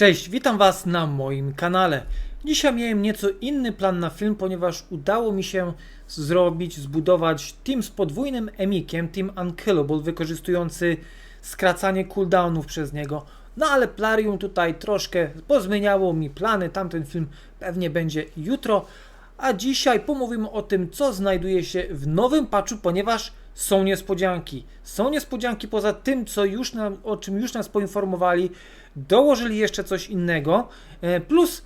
Cześć, witam Was na moim kanale. Dzisiaj miałem nieco inny plan na film, ponieważ udało mi się zrobić, zbudować team z podwójnym emikiem, Team Unkillable, wykorzystujący skracanie cooldownów przez niego. No ale Plarium tutaj troszkę pozmieniało mi plany, tamten film pewnie będzie jutro, a dzisiaj pomówimy o tym, co znajduje się w nowym patchu, ponieważ są niespodzianki. Są niespodzianki poza tym, co już nam, o czym już nas poinformowali. Dołożyli jeszcze coś innego. e, Plus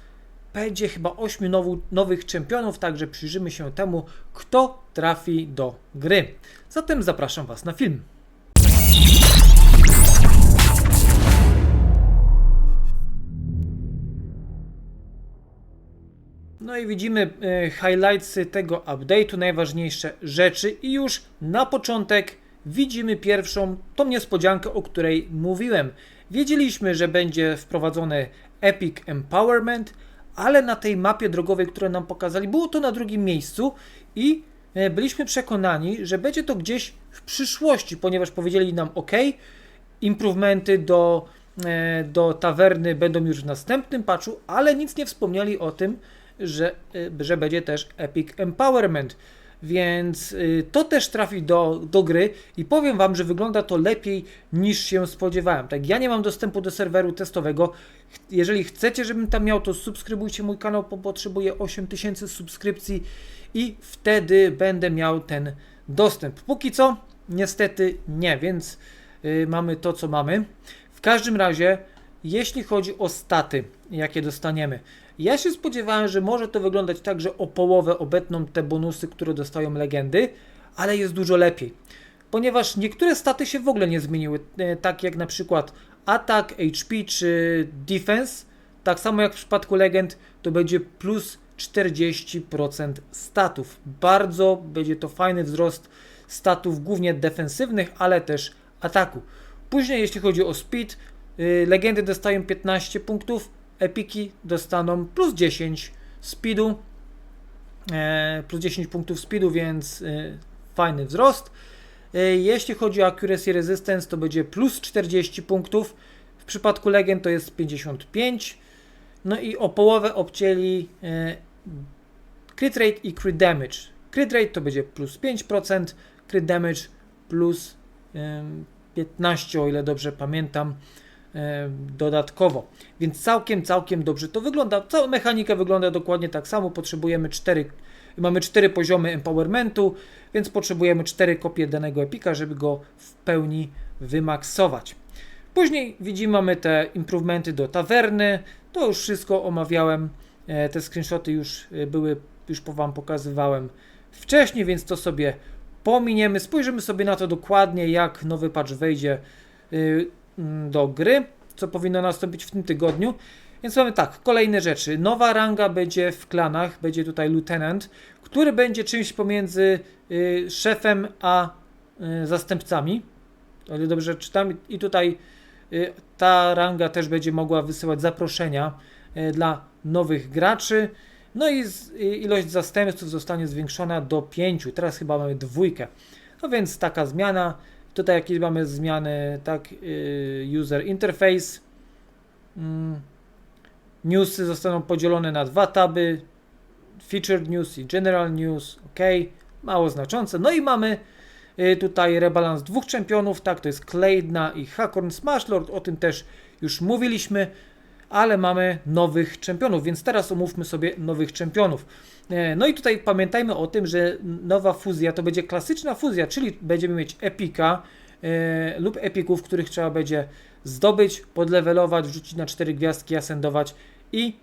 będzie chyba 8 nowu, nowych czempionów, także przyjrzymy się temu, kto trafi do gry. Zatem zapraszam Was na film. No i widzimy e, highlightsy tego update'u, najważniejsze rzeczy i już na początek widzimy pierwszą tą niespodziankę, o której mówiłem. Wiedzieliśmy, że będzie wprowadzony Epic Empowerment, ale na tej mapie drogowej, którą nam pokazali, było to na drugim miejscu i e, byliśmy przekonani, że będzie to gdzieś w przyszłości, ponieważ powiedzieli nam OK, improvementy do, e, do tawerny będą już w następnym patchu, ale nic nie wspomnieli o tym, że, y, że będzie też Epic Empowerment. Więc y, to też trafi do, do gry i powiem Wam, że wygląda to lepiej niż się spodziewałem. Tak, ja nie mam dostępu do serweru testowego. Jeżeli chcecie, żebym tam miał, to subskrybujcie mój kanał, bo potrzebuję 8000 subskrypcji i wtedy będę miał ten dostęp. Póki co, niestety nie, więc y, mamy to, co mamy. W każdym razie, jeśli chodzi o staty, jakie dostaniemy, ja się spodziewałem, że może to wyglądać tak, że o połowę obetną te bonusy, które dostają legendy, ale jest dużo lepiej. Ponieważ niektóre staty się w ogóle nie zmieniły, e, tak jak na przykład atak, HP czy defense, tak samo jak w przypadku legend, to będzie plus 40% statów. Bardzo będzie to fajny wzrost statów, głównie defensywnych, ale też ataku. Później, jeśli chodzi o speed, y, legendy dostają 15 punktów, epiki dostaną plus 10 speedu, e, plus 10 punktów speedu, więc e, fajny wzrost. E, jeśli chodzi o accuracy resistance, to będzie plus 40 punktów. W przypadku legend to jest 55. No i o połowę obcięli crit rate i crit damage. Crit rate to będzie plus 5%, crit damage plus em, 15, o ile dobrze pamiętam, dodatkowo. Więc całkiem, całkiem dobrze to wygląda. Cała mechanika wygląda dokładnie tak samo. Potrzebujemy 4, mamy 4 poziomy empowermentu, więc potrzebujemy 4 kopie danego epika, żeby go w pełni wymaksować. Później widzimy, mamy te improvementy do tawerny. To już wszystko omawiałem. E, Te screenshoty już e, były, już po Wam pokazywałem wcześniej, więc to sobie pominiemy. Spojrzymy sobie na to dokładnie, jak nowy patch wejdzie do gry, co powinno nastąpić w tym tygodniu. Więc mamy tak, kolejne rzeczy. Nowa ranga będzie w klanach, będzie tutaj lieutenant, który będzie czymś pomiędzy y, szefem a y, zastępcami. O ile dobrze czytam. I tutaj y, ta ranga też będzie mogła wysyłać zaproszenia y, dla nowych graczy. No i z, y, ilość zastępców zostanie zwiększona do 5. Teraz chyba mamy dwójkę. No więc taka zmiana. Tutaj jakieś mamy zmiany, tak, y, user interface. Mm. Newsy zostaną podzielone na dwa taby. Featured news i general news. Ok, mało znaczące. No i mamy y, tutaj rebalans dwóch czempionów, tak, to jest Kleidna i Hakorn Smashlord, o tym też już mówiliśmy, ale mamy nowych czempionów, więc teraz omówmy sobie nowych czempionów. E, No i tutaj pamiętajmy o tym, że nowa fuzja to będzie klasyczna fuzja, czyli będziemy mieć epika e, lub epików, których trzeba będzie zdobyć, podlewelować, wrzucić na cztery gwiazdki, asendować i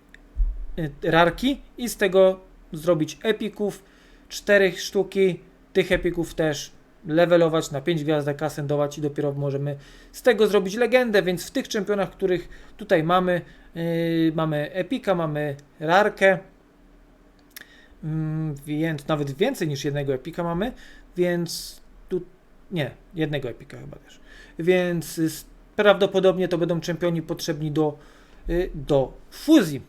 e, rarki i z tego zrobić epików, cztery sztuki, tych epików też levelować na 5 gwiazdek, asendować i dopiero możemy z tego zrobić legendę, więc w tych czempionach, których tutaj mamy, yy, mamy epika, mamy rarkę, mm, więc nawet więcej niż jednego epika mamy, więc tu, nie, jednego epika chyba też, więc prawdopodobnie to będą czempioni potrzebni do, y, do fuzji.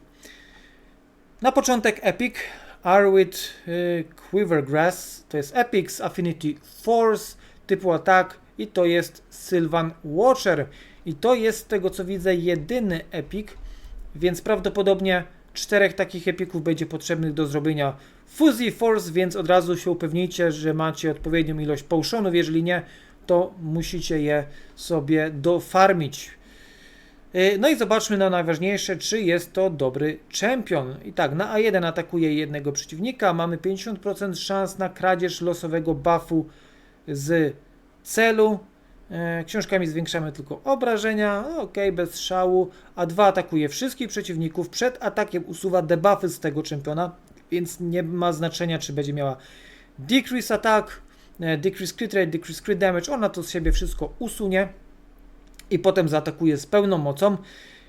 Na początek Epic, Arwit y, Quivergrass, to jest Epic z Affinity Force typu atak i to jest Sylvan Watcher. I to jest z tego co widzę jedyny Epic, więc prawdopodobnie czterech takich epików będzie potrzebnych do zrobienia Fuzzy Force, więc od razu się upewnijcie, że macie odpowiednią ilość potionów, jeżeli nie, to musicie je sobie dofarmić. Yy, No i zobaczmy na najważniejsze, czy jest to dobry czempion. I tak, na A1 atakuje jednego przeciwnika, mamy 50% szans na kradzież losowego buffu z celu. E, Książkami zwiększamy tylko obrażenia, ok, bez szału. A 2 atakuje wszystkich przeciwników. Przed atakiem usuwa debuffy z tego czempiona, więc nie ma znaczenia, czy będzie miała decrease attack, e, decrease crit rate, decrease crit damage. Ona to z siebie wszystko usunie i potem zaatakuje z pełną mocą.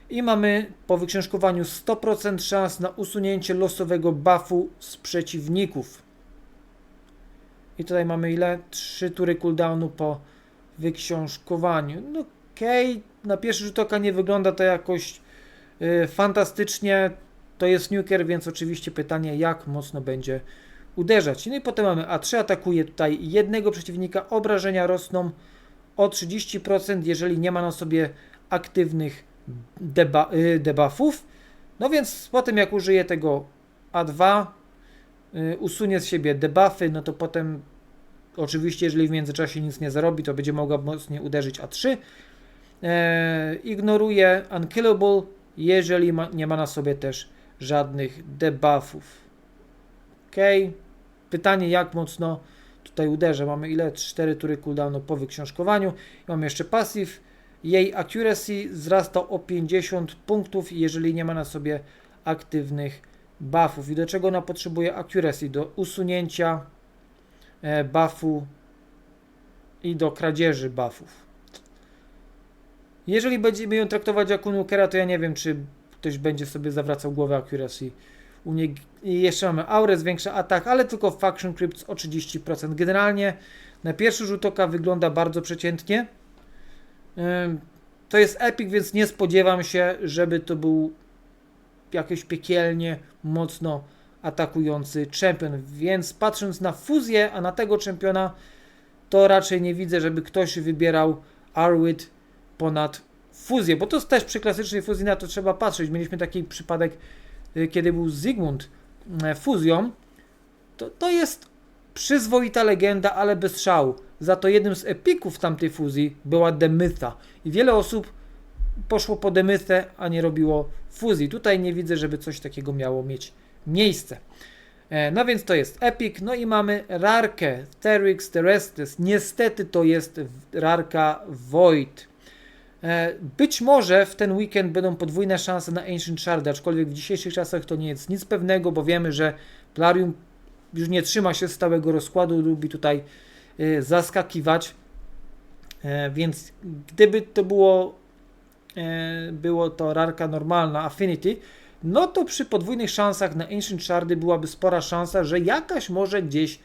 I mamy po wyksiążkowaniu 100% szans na usunięcie losowego buffu z przeciwników. I tutaj mamy ile? 3 tury cooldownu po wyksiążkowaniu. No okej, na pierwszy rzut oka nie wygląda to jakoś y, fantastycznie. To jest nuker, więc oczywiście pytanie, jak mocno będzie uderzać. No i potem mamy A3, atakuje tutaj jednego przeciwnika, obrażenia rosną o 30%, jeżeli nie ma na sobie aktywnych deba y, debuffów. No więc potem jak użyje tego A2, y, usunie z siebie debuffy, no to potem oczywiście jeżeli w międzyczasie nic nie zarobi, to będzie mogła mocniej uderzyć A3. E, ignoruje Unkillable, jeżeli ma, nie ma na sobie też żadnych debuffów. Ok. Pytanie jak mocno tutaj uderzę. Mamy ile? 4 tury cooldownu po wyksiążkowaniu. I mamy jeszcze passive. Jej accuracy wzrasta o 50 punktów, jeżeli nie ma na sobie aktywnych buffów. I do czego ona potrzebuje accuracy? Do usunięcia e, buffu i do kradzieży buffów. Jeżeli będziemy ją traktować jako nukera, to ja nie wiem, czy ktoś będzie sobie zawracał głowę accuracy. U niej i jeszcze mamy aurę, zwiększa atak, ale tylko Faction Crypts o 30%. Generalnie na pierwszy rzut oka wygląda bardzo przeciętnie. To jest epic, więc nie spodziewam się, żeby to był jakiś piekielnie mocno atakujący czempion. Więc patrząc na fuzję, a na tego czempiona, to raczej nie widzę, żeby ktoś wybierał Arwid ponad fuzję, bo to jest też przy klasycznej fuzji na to trzeba patrzeć. Mieliśmy taki przypadek, kiedy był Zygmunt e, fuzją. To, to jest przyzwoita legenda, ale bez szału. Za to jednym z epików tamtej fuzji była Demytha. I wiele osób poszło po Demythę, a nie robiło fuzji. Tutaj nie widzę, żeby coś takiego miało mieć miejsce. E, No więc to jest Epic. No i mamy Rarkę Therix Terestes. Niestety to jest Rarka Void. E, Być może w ten weekend będą podwójne szanse na Ancient Shard, aczkolwiek w dzisiejszych czasach to nie jest nic pewnego, bo wiemy, że Plarium już nie trzyma się stałego rozkładu, lubi tutaj e, zaskakiwać. E, Więc gdyby to było, było to rarka normalna, Affinity, no to przy podwójnych szansach na Ancient Shardy byłaby spora szansa, że jakaś może gdzieś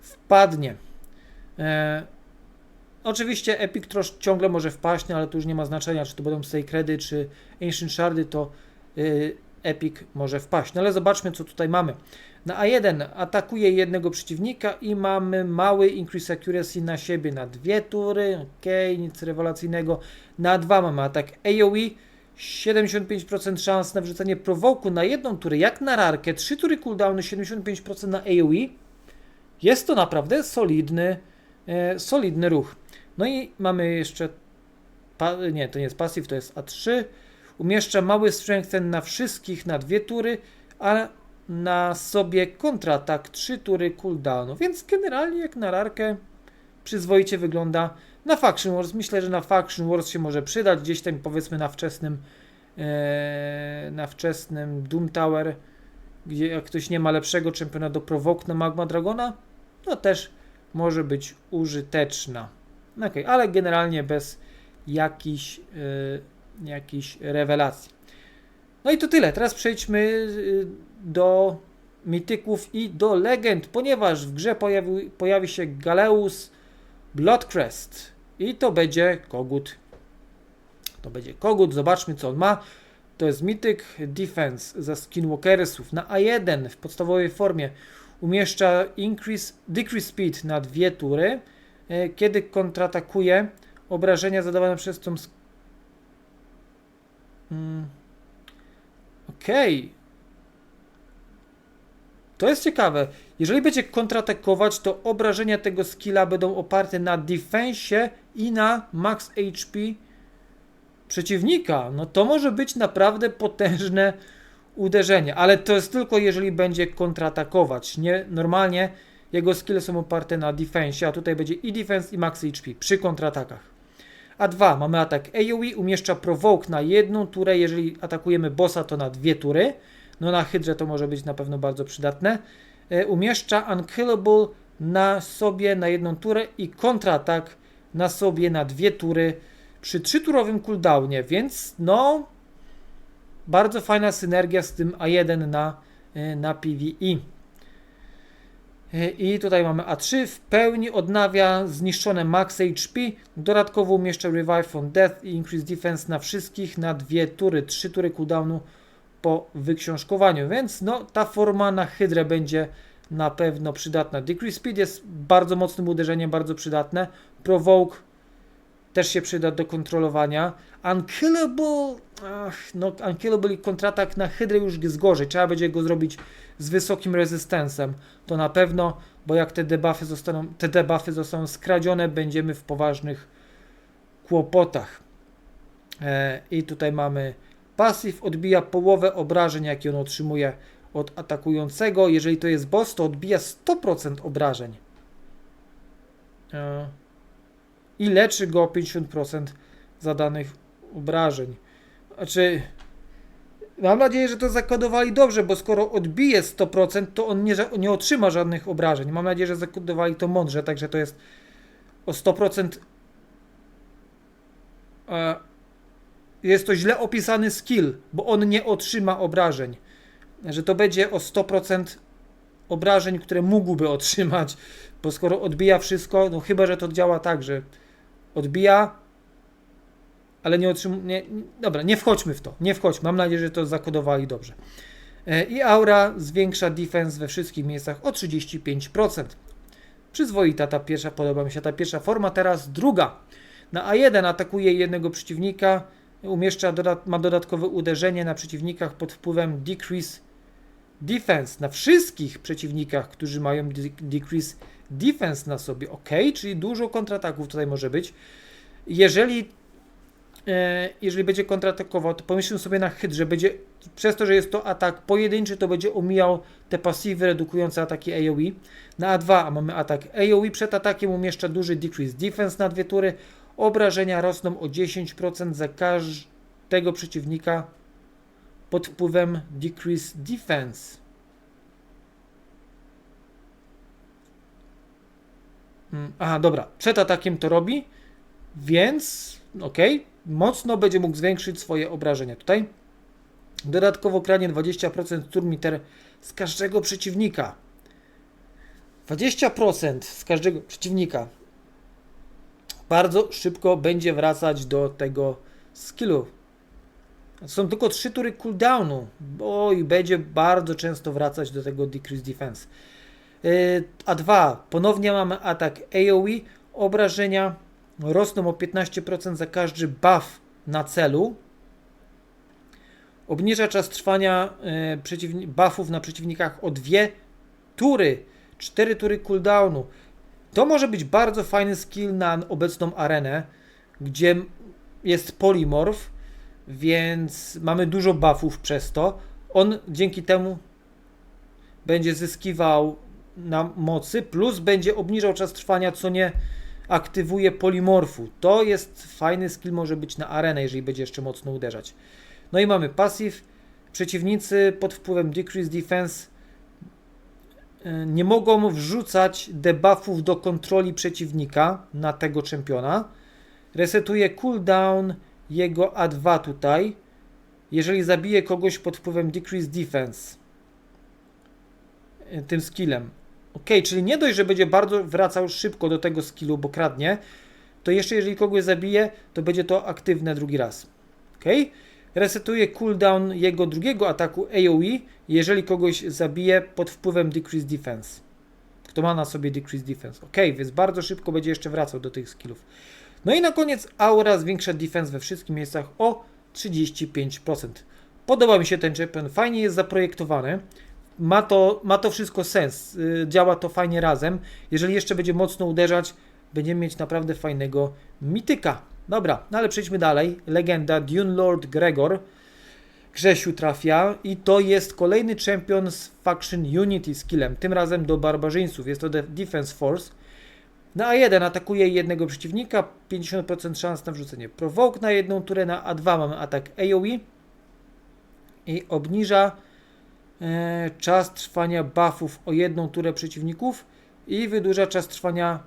wpadnie. Oczywiście Epic trosz ciągle może wpaść, no ale to już nie ma znaczenia, czy to będą Sacredy, czy Ancient Shardy, to y, Epic może wpaść. No ale zobaczmy, co tutaj mamy. Na A1 atakuje jednego przeciwnika i mamy mały increase accuracy na siebie na dwie tury, ok, nic rewelacyjnego. Na A2 mamy atak AoE, 75% szans na wrzucenie prowoku na jedną turę, jak na rarkę, 3 tury cooldownu, 75% na AoE. Jest to naprawdę solidny, e, solidny ruch. No i mamy jeszcze. Nie, to nie jest passive, to jest A3. Umieszcza mały strengthen na wszystkich na dwie tury, a na sobie kontratak 3 tury cooldownu. Więc generalnie jak na rarkę przyzwoicie wygląda na Faction Wars. Myślę, że na Faction Wars się może przydać gdzieś tam powiedzmy na wczesnym e, na wczesnym Doom Tower, gdzie jak ktoś nie ma lepszego czempiona do Provoke na Magma Dragona, to też może być użyteczna. No okej, ale generalnie bez jakichś y, jakichś rewelacji. No i to tyle. Teraz przejdźmy y, do mityków i do legend, ponieważ w grze pojawi, pojawi się Galeus Bloodcrest i to będzie kogut. To będzie kogut, zobaczmy co on ma. To jest mityk defense za skinwalkersów na A1 w podstawowej formie umieszcza increase, decrease speed na dwie tury. E, Kiedy kontratakuje, obrażenia zadawane przez tą sk- mm, Okej. To jest ciekawe. Jeżeli będzie kontratakować, to obrażenia tego skilla będą oparte na defensie i na max HP przeciwnika. No to może być naprawdę potężne uderzenie, ale to jest tylko jeżeli będzie kontratakować. Nie, normalnie jego skille są oparte na defensie, a tutaj będzie i defense i max HP przy kontratakach. A dwa, mamy atak AoE, umieszcza provoke na jedną turę, jeżeli atakujemy bossa to na dwie tury. No na hydrze to może być na pewno bardzo przydatne. E, umieszcza unkillable na sobie na jedną turę i kontratak na sobie na dwie tury przy trzyturowym cooldownie, więc no bardzo fajna synergia z tym A1 na, e, na PvE. I tutaj mamy A3, w pełni odnawia zniszczone max HP, dodatkowo umieszcza Revive from Death i Increase Defense na wszystkich na dwie tury, trzy tury cooldownu po wyksiążkowaniu, więc no ta forma na hydrę będzie na pewno przydatna. Decrease Speed jest bardzo mocnym uderzeniem, bardzo przydatne. Provoke też się przyda do kontrolowania. Unkillable, ach, no Unkillable kontratak na hydrę już jest gorzej. Trzeba będzie go zrobić z wysokim rezystensem. To na pewno, bo jak te debuffy zostaną, te debuffy zostaną skradzione, będziemy w poważnych kłopotach. E, I tutaj mamy pasyw, odbija połowę obrażeń, jakie on otrzymuje od atakującego. Jeżeli to jest boss, to odbija 100% obrażeń. E, I leczy go o 50% zadanych obrażeń. Znaczy, mam nadzieję, że to zakodowali dobrze, bo skoro odbije 100%, to on nie, nie otrzyma żadnych obrażeń. Mam nadzieję, że zakodowali to mądrze, także to jest o 100%. E, jest to źle opisany skill, bo on nie otrzyma obrażeń. Że to będzie o 100% obrażeń, które mógłby otrzymać, bo skoro odbija wszystko, no chyba, że to działa tak, że odbija, ale nie otrzymuje. Dobra, nie wchodźmy w to. Nie wchodźmy. Mam nadzieję, że to zakodowali dobrze. E, I aura zwiększa defense we wszystkich miejscach o 35%. Przyzwoita ta pierwsza, podoba mi się ta pierwsza forma. Teraz druga. Na A1 atakuje jednego przeciwnika, umieszcza dodat ma dodatkowe uderzenie na przeciwnikach pod wpływem decrease defense. Na wszystkich przeciwnikach, którzy mają de decrease defense na sobie. Ok, czyli dużo kontrataków tutaj może być. Jeżeli e, jeżeli będzie kontratakował, to pomyślmy sobie na hydrze, będzie przez to, że jest to atak pojedynczy, to będzie omijał te pasywy redukujące ataki AoE. Na A2 a mamy atak AoE, przed atakiem umieszcza duży decrease defense na dwie tury. Obrażenia rosną o 10% za każdego przeciwnika pod wpływem decrease defense. Aha, dobra. Przed atakiem to robi, więc ok, mocno będzie mógł zwiększyć swoje obrażenia tutaj. Dodatkowo kranie 20% turmiter z każdego przeciwnika. 20% z każdego przeciwnika. Bardzo szybko będzie wracać do tego skillu. Są tylko 3 tury cooldownu, bo i będzie bardzo często wracać do tego decrease defense. Yy, A2, ponownie mamy atak AoE, obrażenia rosną o 15% za każdy buff na celu. Obniża czas trwania przeciwni- buffów na przeciwnikach o 2 tury, 4 tury cooldownu. To może być bardzo fajny skill na obecną arenę, gdzie jest polimorf, więc mamy dużo buffów przez to. On dzięki temu będzie zyskiwał na mocy, plus będzie obniżał czas trwania, co nie aktywuje polimorfu. To jest fajny skill, może być na arenę, jeżeli będzie jeszcze mocno uderzać. No i mamy pasyw. Przeciwnicy pod wpływem decrease defense y, nie mogą wrzucać debuffów do kontroli przeciwnika na tego czempiona. Resetuje cooldown jego A2 tutaj, jeżeli zabije kogoś pod wpływem decrease defense y, tym skillem. Ok, czyli nie dość, że będzie bardzo wracał szybko do tego skillu, bo kradnie, to jeszcze jeżeli kogoś zabije, to będzie to aktywne drugi raz. Ok? Resetuje cooldown jego drugiego ataku AoE, jeżeli kogoś zabije pod wpływem decrease defense. Kto ma na sobie decrease defense. Ok, więc bardzo szybko będzie jeszcze wracał do tych skillów. No i na koniec aura zwiększa defense we wszystkich miejscach o 35%. Podoba mi się ten champion, fajnie jest zaprojektowany. Ma to, ma to wszystko sens, y, działa to fajnie razem. Jeżeli jeszcze będzie mocno uderzać, będziemy mieć naprawdę fajnego mityka. Dobra, no ale przejdźmy dalej. Legenda Dune Lord Gregor. Grzesiu trafia i to jest kolejny champion z Faction Unity skillem, tym razem do barbarzyńców. Jest to de- Defense Force. Na A1 atakuje jednego przeciwnika, 50% szans na wrzucenie provoke na jedną turę, na A2 mamy atak AoE i obniża czas trwania buffów o jedną turę przeciwników i wydłuża czas trwania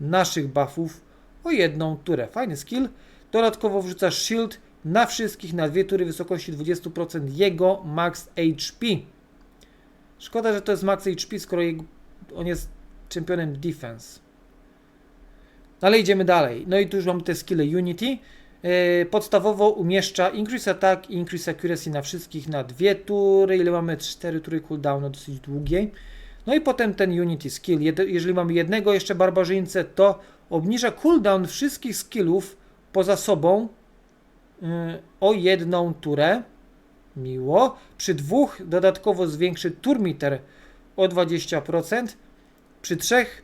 naszych buffów o jedną turę. Fajny skill. Dodatkowo wrzuca shield na wszystkich na dwie tury wysokości 20% jego max HP. Szkoda, że to jest max HP, skoro on jest czempionem defense. Ale idziemy dalej. No i tu już mamy te skille Unity. Yy, Podstawowo umieszcza Increase Attack i Increase Accuracy na wszystkich na dwie tury. Ile mamy? Cztery tury cooldownu, dosyć długiej. No i potem ten Unity Skill. Jeżeli mamy jednego jeszcze barbarzyńcę, to obniża cooldown wszystkich skillów poza sobą yy, o jedną turę. Miło. Przy dwóch dodatkowo zwiększy turmiter o 20%. Przy trzech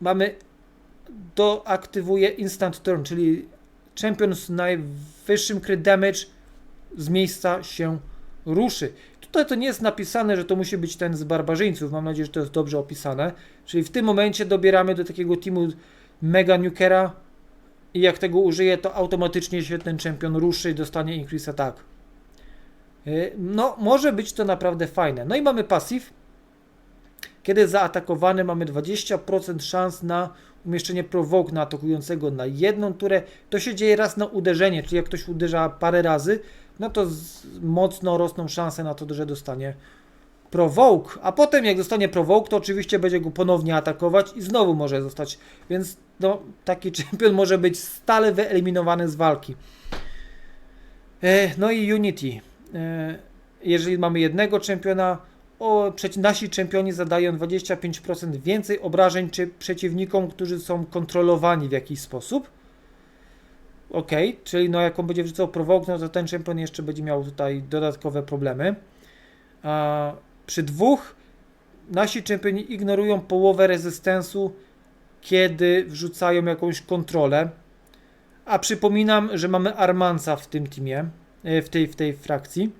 mamy doaktywuje instant turn, czyli champion z najwyższym crit damage z miejsca się ruszy. Tutaj to nie jest napisane, że to musi być ten z barbarzyńców. Mam nadzieję, że to jest dobrze opisane. Czyli w tym momencie dobieramy do takiego teamu Mega Nukera i jak tego użyję, to automatycznie się ten champion ruszy i dostanie increase attack. Yy, No, może być to naprawdę fajne. No i mamy passive. Kiedy zaatakowany mamy 20% szans na umieszczenie provoke na atakującego na jedną turę. To się dzieje raz na uderzenie, czyli jak ktoś uderza parę razy, no to mocno rosną szanse na to, że dostanie provoke. A potem jak dostanie provoke, to oczywiście będzie go ponownie atakować i znowu może zostać. Więc no, taki champion może być stale wyeliminowany z walki. E, no i Unity. E, jeżeli mamy jednego czempiona, o, nasi czempioni zadają 25% więcej obrażeń czy przeciwnikom, którzy są kontrolowani w jakiś sposób. Ok, czyli no jak on będzie wrzucał provoke, no to ten czempion jeszcze będzie miał tutaj dodatkowe problemy. A, przy dwóch nasi czempioni ignorują połowę rezystensu, kiedy wrzucają jakąś kontrolę. A przypominam, że mamy Armanca w tym teamie, e, w tej, w tej frakcji.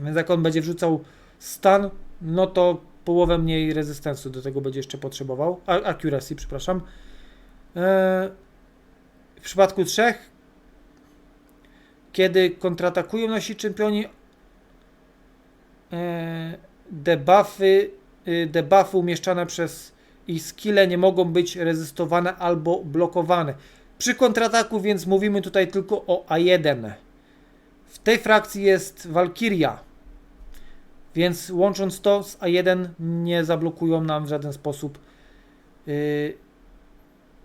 Więc jak on będzie wrzucał stan, no to połowę mniej rezystensu do tego będzie jeszcze potrzebował. A, accuracy, przepraszam. E, w przypadku trzech, kiedy kontratakują nasi czempioni, e, debuffy, y, debuffy umieszczane przez ich skille nie mogą być rezystowane albo blokowane. Przy kontrataku więc mówimy tutaj tylko o A1. W tej frakcji jest Valkyria, więc łącząc to z A1 nie zablokują nam w żaden sposób, yy,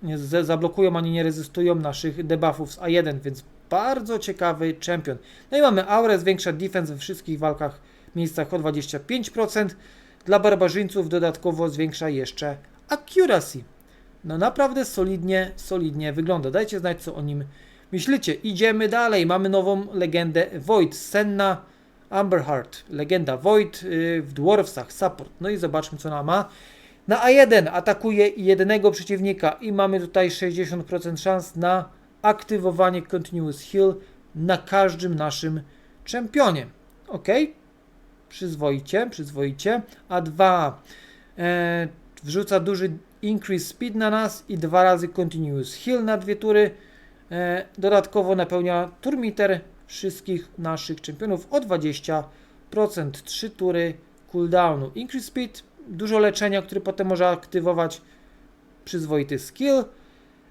nie zablokują ani nie rezystują naszych debuffów z A1, więc bardzo ciekawy champion. No i mamy aurę, zwiększa defense we wszystkich walkach, miejscach o 25%. Dla barbarzyńców dodatkowo zwiększa jeszcze accuracy. No naprawdę solidnie, solidnie wygląda. Dajcie znać, co o nim myślicie. Idziemy dalej. Mamy nową legendę Void. Senna Amberheart. Legenda Void yy, w Dwarfsach. Support. No i zobaczmy, co ona ma. Na A1 atakuje jednego przeciwnika i mamy tutaj 60% szans na aktywowanie Continuous Heal na każdym naszym czempionie. Ok? Przyzwoicie, przyzwoicie. A2 e, wrzuca duży increase speed na nas i dwa razy continuous heal na dwie tury. E, dodatkowo napełnia turmiter wszystkich naszych czempionów o 20%. Trzy tury cooldownu. Increase speed, dużo leczenia, które potem może aktywować przyzwoity skill.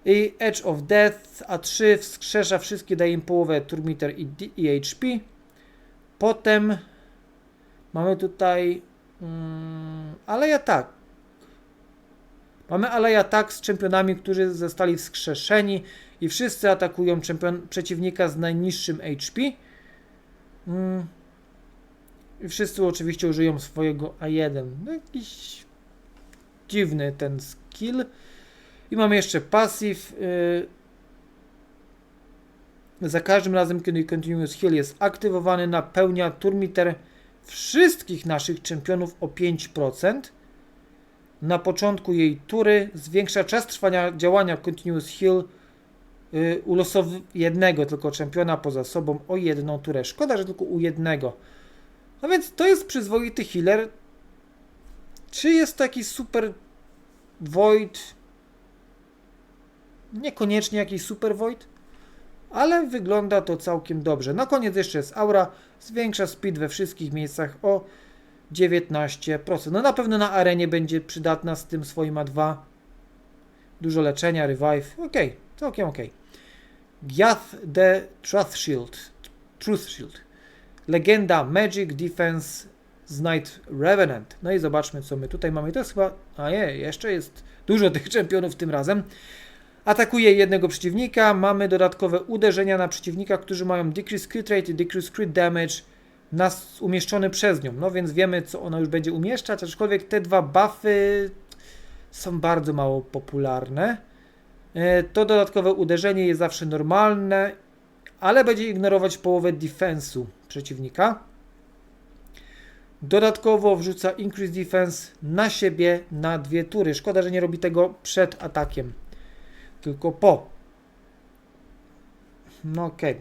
I Edge of Death A3 wskrzesza wszystkie, daje im połowę turmiter i, i HP. Potem mamy tutaj mm, Aleja tak. Mamy Aleja tak z czempionami, którzy zostali wskrzeszeni i wszyscy atakują czempion, przeciwnika z najniższym HP. Mm. I wszyscy oczywiście użyją swojego A1. No jakiś dziwny ten skill. I mamy jeszcze passive. y, za każdym razem, kiedy Continuous Heal jest aktywowany, napełnia turmiter wszystkich naszych czempionów o 5%. Na początku jej tury zwiększa czas trwania działania Continuous Heal yy, u jednego tylko czempiona poza sobą o jedną turę. Szkoda, że tylko u jednego. No więc to jest przyzwoity healer. Czy jest to jakiś super Void? Niekoniecznie jakiś super Void, ale wygląda to całkiem dobrze. Na koniec jeszcze jest aura, zwiększa speed we wszystkich miejscach o 19%. No na pewno na arenie będzie przydatna z tym swoim A2. Dużo leczenia, revive. Ok, całkiem ok. Gyath the Truth Shield. Truth Shield. Legenda Magic Defense z Night Revenant. No i zobaczmy, co my tutaj mamy. To jest chyba. A nie, jeszcze jest dużo tych czempionów tym razem. Atakuje jednego przeciwnika. Mamy dodatkowe uderzenia na przeciwnika, którzy mają decrease crit rate i decrease crit damage nas umieszczony przez nią. No więc wiemy, co ona już będzie umieszczać, aczkolwiek te dwa buffy są bardzo mało popularne. E, To dodatkowe uderzenie jest zawsze normalne, ale będzie ignorować połowę defensu przeciwnika. Dodatkowo wrzuca Increase Defense na siebie na dwie tury. Szkoda, że nie robi tego przed atakiem, tylko po. No okej.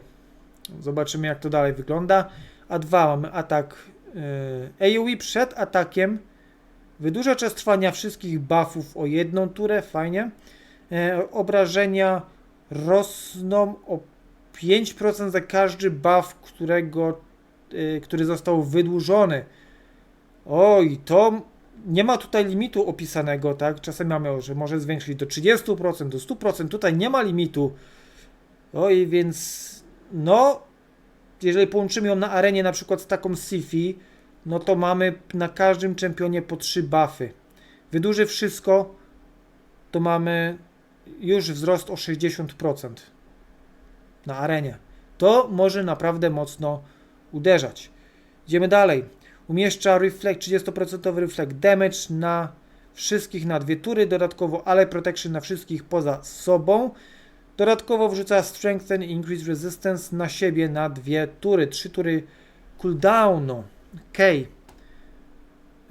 Zobaczymy jak to dalej wygląda. A2 mamy atak AoE przed atakiem. Wydłuża czas trwania wszystkich buffów o jedną turę, fajnie. E, obrażenia rosną o 5% za każdy buff, którego, y, który został wydłużony. Oj, to nie ma tutaj limitu opisanego, tak? Czasem mamy, że może zwiększyć do 30%, do 100%. Tutaj nie ma limitu. Oj, więc no, jeżeli połączymy ją na arenie na przykład z taką Sifi, no to mamy na każdym czempionie po 3 buffy. Wydłuży wszystko, to mamy już wzrost o 60% na arenie. To może naprawdę mocno uderzać. Idziemy dalej. Umieszcza reflect 30% reflect damage na wszystkich na dwie tury, dodatkowo ale protection na wszystkich poza sobą. Dodatkowo wrzuca strengthen i increase resistance na siebie na dwie tury, trzy tury cooldownu. Okej.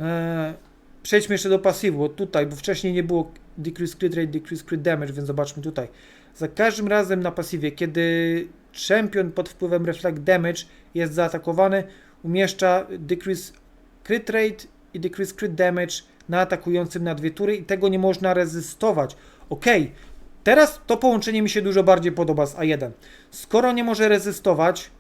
Eee, Przejdźmy jeszcze do pasywu, tutaj, bo wcześniej nie było decrease crit rate, decrease crit damage, więc zobaczmy tutaj. Za każdym razem na pasywie, kiedy champion pod wpływem reflect damage jest zaatakowany, umieszcza decrease crit rate i decrease crit damage na atakującym na dwie tury i tego nie można rezystować. Ok, teraz to połączenie mi się dużo bardziej podoba z A1. Skoro nie może rezystować,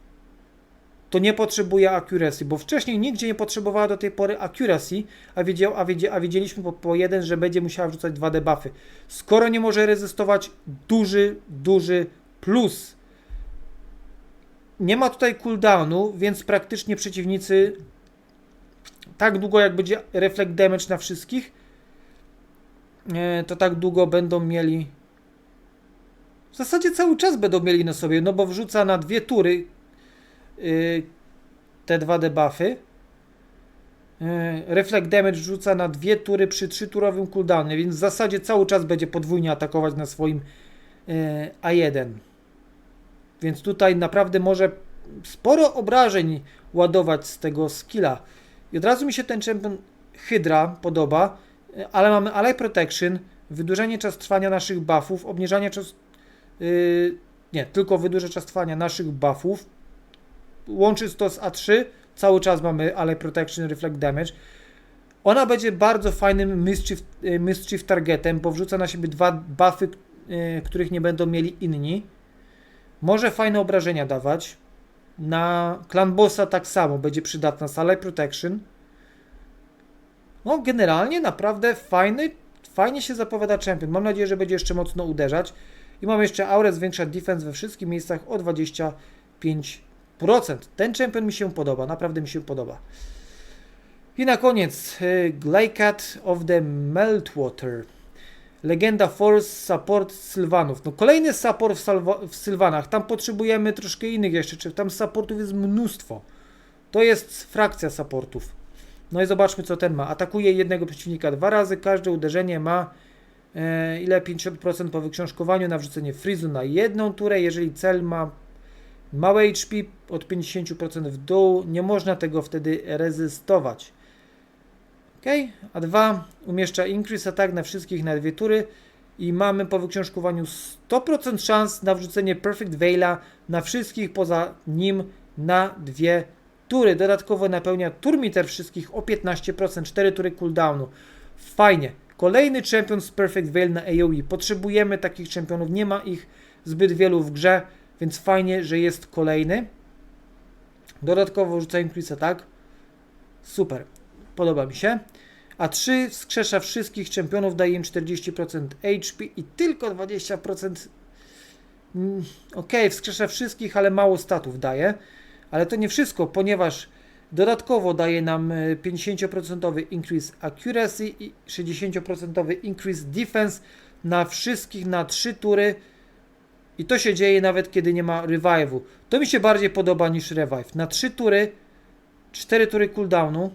to nie potrzebuje accuracy, bo wcześniej nigdzie nie potrzebowała do tej pory accuracy, a, wiedział, a, a wiedzieliśmy po, po jeden, że będzie musiała wrzucać dwa debuffy. Skoro nie może rezystować, duży, duży plus. Nie ma tutaj cooldownu, więc praktycznie przeciwnicy tak długo jak będzie reflect damage na wszystkich, e, to tak długo będą mieli w zasadzie cały czas będą mieli na sobie, no bo wrzuca na dwie tury yy, te dwa debuffy. Yy, reflect damage rzuca na dwie tury przy trzyturowym cooldownie, więc w zasadzie cały czas będzie podwójnie atakować na swoim yy, A1. Więc tutaj naprawdę może sporo obrażeń ładować z tego skilla. I od razu mi się ten champion Hydra podoba, yy, ale mamy Ally Protection, wydłużenie czas trwania naszych buffów, obniżanie czas Yy, nie, tylko wydłuża czas trwania naszych buffów. Łączy to z A3. Cały czas mamy ale Protection, Reflect Damage. Ona będzie bardzo fajnym mischief, yy, mischief targetem, bo wrzuca na siebie dwa buffy, yy, których nie będą mieli inni. Może fajne obrażenia dawać. Na Clan Bossa tak samo będzie przydatna Sally Protection. No, generalnie naprawdę fajny, fajnie się zapowiada champion. Mam nadzieję, że będzie jeszcze mocno uderzać. I mam jeszcze aurę, zwiększa defense we wszystkich miejscach o 25%. Ten champion mi się podoba, naprawdę mi się podoba. I na koniec y, Glycat of the Meltwater. Legenda Force Support Sylwanów. No kolejny support w, Salwa- w Sylwanach. Tam potrzebujemy troszkę innych jeszcze, czy tam supportów jest mnóstwo. To jest frakcja supportów. No i zobaczmy co ten ma. Atakuje jednego przeciwnika dwa razy. Każde uderzenie ma ile 50% po wyksiążkowaniu na wrzucenie frizu na jedną turę. Jeżeli cel ma Małe HP od 50% w dół, nie można tego wtedy rezystować. Ok, a dwa umieszcza increase attack na wszystkich na dwie tury i mamy po wyksiążkowaniu 100% szans na wrzucenie Perfect Veila na wszystkich poza nim na dwie tury. Dodatkowo napełnia turmiter wszystkich o 15%, 4 tury cooldownu. Fajnie. Kolejny czempion z Perfect Veil na AoE. Potrzebujemy takich czempionów, nie ma ich zbyt wielu w grze, więc fajnie, że jest kolejny. Dodatkowo rzuca increase attack. Super. Podoba mi się. A 3 wskrzesza wszystkich czempionów, daje im 40% HP i tylko 20%. Mm, ok, wskrzesza wszystkich, ale mało statów daje. Ale to nie wszystko, ponieważ dodatkowo daje nam e, 50% increase accuracy i 60% increase defense na wszystkich na 3 tury. I to się dzieje nawet kiedy nie ma revive'u. To mi się bardziej podoba niż revive. Na 3 tury, 4 tury cooldownu.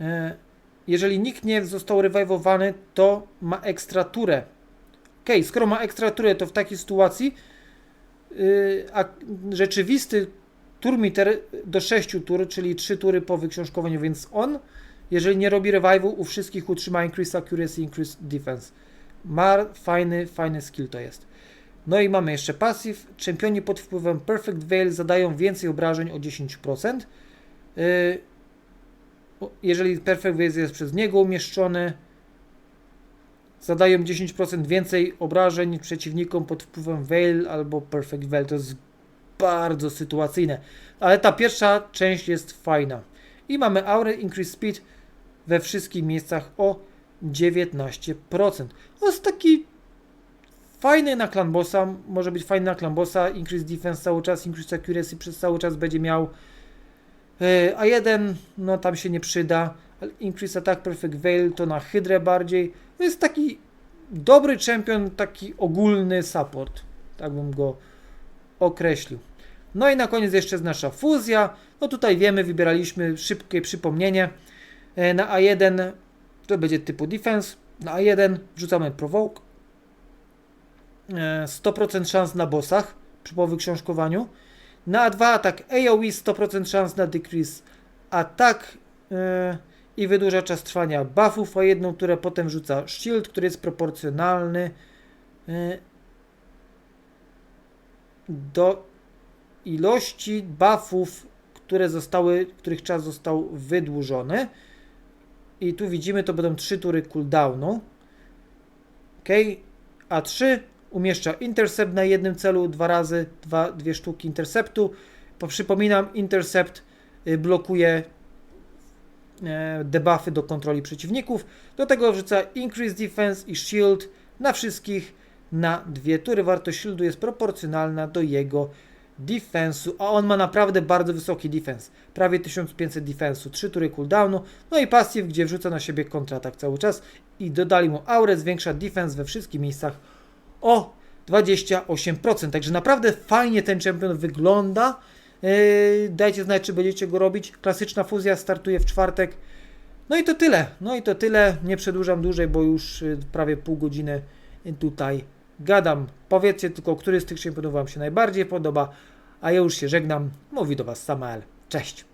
E, Jeżeli nikt nie został rewajwowany, to ma ekstra turę. Ok, skoro ma ekstra turę, to w takiej sytuacji yy, a rzeczywisty turmiter do 6 tur, czyli 3 tury po wyksiążkowaniu, więc on, jeżeli nie robi revive'u, u wszystkich utrzyma increase accuracy, increase defense. Ma fajny, fajny skill to jest. No i mamy jeszcze passive. Czempioni pod wpływem Perfect Veil zadają więcej obrażeń o 10%. Yy, o- jeżeli Perfect Veil jest przez niego umieszczony, zadają 10% więcej obrażeń przeciwnikom pod wpływem Veil albo Perfect Veil. To jest bardzo sytuacyjne. Ale ta pierwsza część jest fajna. I mamy Aurę Increase Speed we wszystkich miejscach o 19%. To jest taki fajny na clan bossa, może być fajny na clan bossa, increase defense cały czas, increase accuracy przez cały czas będzie miał. Yy, A jeden, no tam się nie przyda, increase attack perfect veil to na hydrę bardziej. To jest taki dobry champion, taki ogólny support, tak bym go określił. No i na koniec jeszcze jest nasza fuzja. No tutaj wiemy, wybieraliśmy szybkie przypomnienie. E, Na A1 to będzie typu defense. Na A1 wrzucamy provoke. E, 100% szans na bossach przy po wyksiążkowaniu. Na A2 atak AoE 100% szans na decrease atak e, i wydłuża czas trwania buffów o jedną, które potem rzuca shield, który jest proporcjonalny e, do ilości buffów, które zostały, których czas został wydłużony. I tu widzimy, to będą 3 tury cooldownu. Ok, A3 umieszcza intercept na jednym celu dwa razy, dwa, dwie sztuki interceptu. Po, przypominam, intercept y, blokuje e, debuffy do kontroli przeciwników. Do tego wrzuca increase defense i shield na wszystkich na dwie tury. Wartość shieldu jest proporcjonalna do jego defensu, a on ma naprawdę bardzo wysoki defense. Prawie 1500 defensu, 3 tury cooldownu, no i passive, gdzie wrzuca na siebie kontratak cały czas i dodali mu aurę, zwiększa defense we wszystkich miejscach o 28%. Także naprawdę fajnie ten champion wygląda. Yy, dajcie znać, czy będziecie go robić. Klasyczna fuzja startuje w czwartek. No i to tyle. No i to tyle. Nie przedłużam dłużej, bo już yy, prawie pół godziny tutaj gadam. Powiedzcie tylko, który z tych championów Wam się najbardziej podoba. A ja już się żegnam. Mówi do Was Samael. Cześć.